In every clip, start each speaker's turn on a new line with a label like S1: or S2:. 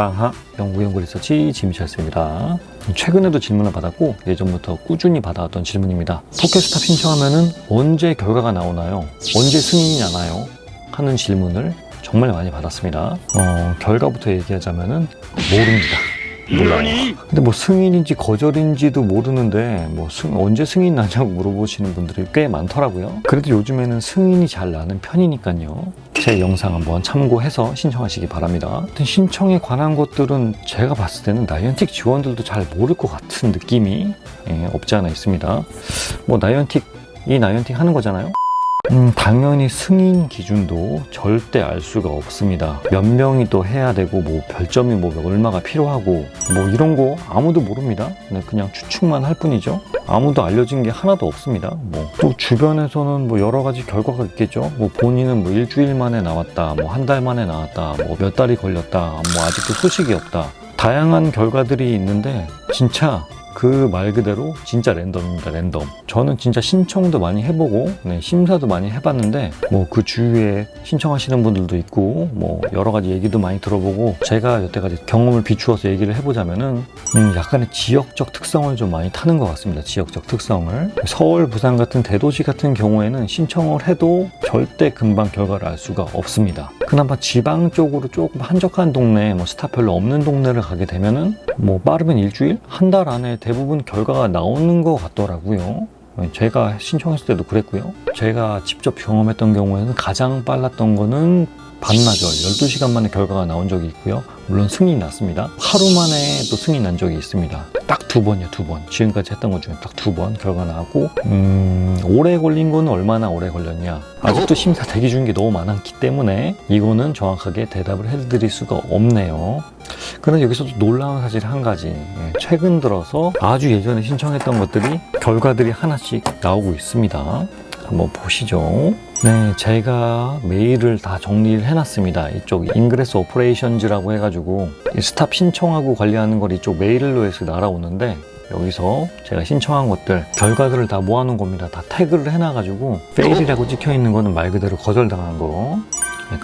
S1: 빵하 연구연구 리서치 지미철스입니다. 최근에도 질문을 받았고 예전부터 꾸준히 받아왔던 질문입니다. 포켓스탑 신청하면은 언제 결과가 나오나요? 언제 승인이 나나요? 하는 질문을 정말 많이 받았습니다. 어, 결과부터 얘기하자면은 모릅니다. 몰라요. 근데 뭐 승인인지 거절인지도 모르는데 뭐 승- 언제 승인 나냐고 물어보시는 분들이 꽤 많더라고요. 그래도 요즘에는 승인이 잘 나는 편이니까요. 제 영상 한번 참고해서 신청하시기 바랍니다. 신청에 관한 것들은 제가 봤을 때는 나이언틱 직원들도 잘 모를 것 같은 느낌이 예, 없지 않아 있습니다. 뭐 나이언틱 이 나이언틱 하는 거잖아요. 음, 당연히 승인 기준도 절대 알 수가 없습니다. 몇 명이 또 해야 되고, 뭐, 별점이 뭐, 얼마가 필요하고, 뭐, 이런 거 아무도 모릅니다. 네, 그냥 추측만 할 뿐이죠. 아무도 알려진 게 하나도 없습니다. 뭐, 또 주변에서는 뭐, 여러 가지 결과가 있겠죠. 뭐, 본인은 뭐, 일주일 만에 나왔다, 뭐, 한 달 만에 나왔다, 뭐, 몇 달이 걸렸다, 뭐, 아직도 소식이 없다. 다양한 결과들이 있는데, 진짜 그 말 그대로 진짜 랜덤입니다 랜덤. 저는 진짜 신청도 많이 해보고 네, 심사도 많이 해봤는데 뭐 그 주위에 신청하시는 분들도 있고 뭐 여러 가지 얘기도 많이 들어보고 제가 여태까지 경험을 비추어서 얘기를 해보자면은 음, 약간의 지역적 특성을 좀 많이 타는 것 같습니다 지역적 특성을. 서울 부산 같은 대도시 같은 경우에는 신청을 해도 절대 금방 결과를 알 수가 없습니다. 그나마 지방 쪽으로 조금 한적한 동네 뭐 스타 별로 없는 동네를 가게 되면은 뭐 빠르면 일주일? 한 달 안에 대 부분 결과가 나오는 것 같더라고요. 제가 신청했을 때도 그랬고요. 제가 직접 경험했던 경우에는 가장 빨랐던 거는 반나절 12시간 만에 결과가 나온 적이 있고요. 물론 승인이 났습니다. 하루 만에 또 승인 난 적이 있습니다. 딱 두 번이요, 두 번. 지금까지 했던 것 중에 딱 두 번 결과 나왔고, 음, 오래 걸린 거는 얼마나 오래 걸렸냐. 아직도 심사 대기 중인 게 너무 많았기 때문에 이거는 정확하게 대답을 해드릴 수가 없네요. 그런데 여기서도 놀라운 사실 한 가지. 예, 최근 들어서 아주 예전에 신청했던 것들이 결과들이 하나씩 나오고 있습니다. 한번 보시죠. 네, 제가 메일을 다 정리를 해놨습니다. 이쪽 인그레스 오퍼레이션즈라고 해가지고 이 스탑 신청하고 관리하는 걸 이쪽 메일로 해서 날아오는데 여기서 제가 신청한 것들 결과들을 다 모아놓은 겁니다. 다 태그를 해놔가지고 페일이라고 찍혀 있는 거는 말 그대로 거절당한 거.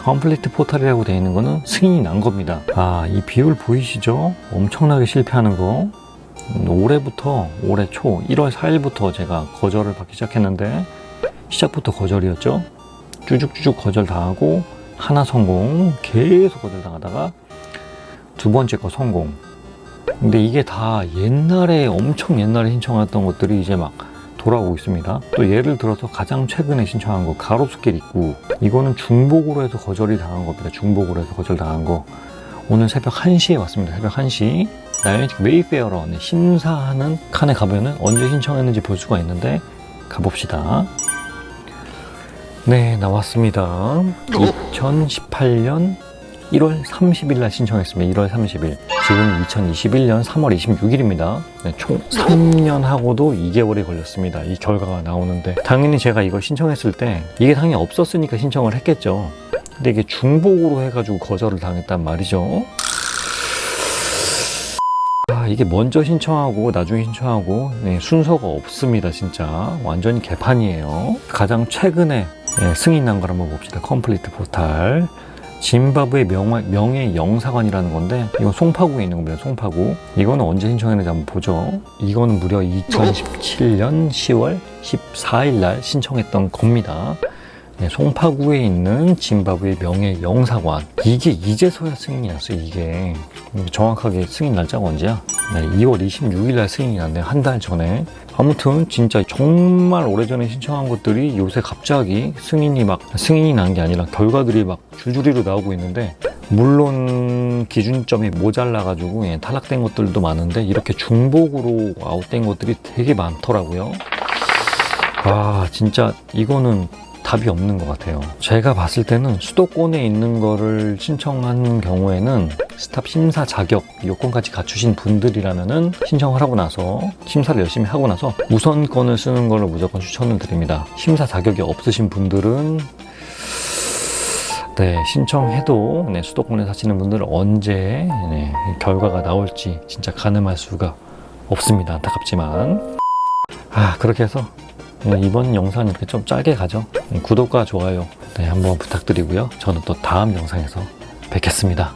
S1: 컴플리트 포털이라고 되어 있는 거는 승인이 난 겁니다. 아, 이 비율 보이시죠? 엄청나게 실패하는 거. 음, 올해부터 올해 초 1월 4일부터 제가 거절을 받기 시작했는데 시작부터 거절이었죠. 쭉쭉쭉 거절 당하고 하나 성공 계속 거절 당하다가 두 번째 거 성공. 근데 이게 다 옛날에 엄청 옛날에 신청했던 것들이 이제 막 돌아오고 있습니다. 또 예를 들어서 가장 최근에 신청한 거 가로수길 입구 이거는 중복으로 해서 거절이 당한 겁니다. 중복으로 해서 거절 당한 거 오늘 새벽 1시에 왔습니다. 새벽 1시 나이언틱 웨이페어러 네, 심사하는 칸에 가면은 언제 신청했는지 볼 수가 있는데 가봅시다. 네 나왔습니다. 2018년 1월 30일 날 신청했습니다. 1월 30일. 지금 2021년 3월 26일입니다. 총 3년 하고도 2개월이 걸렸습니다. 이 결과가 나오는데 당연히 제가 이걸 신청했을 때 이게 당연히 없었으니까 신청을 했겠죠. 근데 이게 중복으로 해가지고 거절을 당했단 말이죠. 아, 이게 먼저 신청하고 나중에 신청하고 네, 순서가 없습니다 진짜 완전히 개판이에요 가장 최근에 예, 승인 난걸 한번 봅시다. 컴플리트 포탈. 짐바브웨 명예, 명예 영사관이라는 건데 이건 송파구에 있는 겁니다 송파구. 이거는 언제 신청했는지 한번 보죠. 이거는 무려 2017년 10월 14일 날 신청했던 겁니다. 네, 송파구에 있는 짐바브웨 명예 영사관. 이게 이제서야 승인이 났어요 이게. 정확하게 승인 날짜가 언제야? 네, 2월 26일 날 승인이 났네요 한달 전에. 아무튼 진짜 정말 오래전에 신청한 것들이 요새 갑자기 승인이 막 승인이 난 게 아니라 결과들이 막 줄줄이로 나오고 있는데 물론 기준점이 모자라 가지고 예, 탈락된 것들도 많은데 이렇게 중복으로 아웃된 것들이 되게 많더라고요. 아 진짜 이거는 답이 없는 것 같아요. 제가 봤을 때는 수도권에 있는 거를 신청하는 경우에는 스탑 심사 자격 요건까지 갖추신 분들이라면은 신청을 하고 나서 심사를 열심히 하고 나서 우선권을 쓰는 걸로 무조건 추천을 드립니다. 심사 자격이 없으신 분들은 네, 신청해도 네, 수도권에 사시는 분들은 언제 네, 결과가 나올지 진짜 가늠할 수가 없습니다. 안타깝지만 아 그렇게 해서 네, 이번 영상은 이렇게 좀 짧게 가죠. 네, 구독과 좋아요 네, 한번 부탁드리고요. 저는 또 다음 영상에서 뵙겠습니다.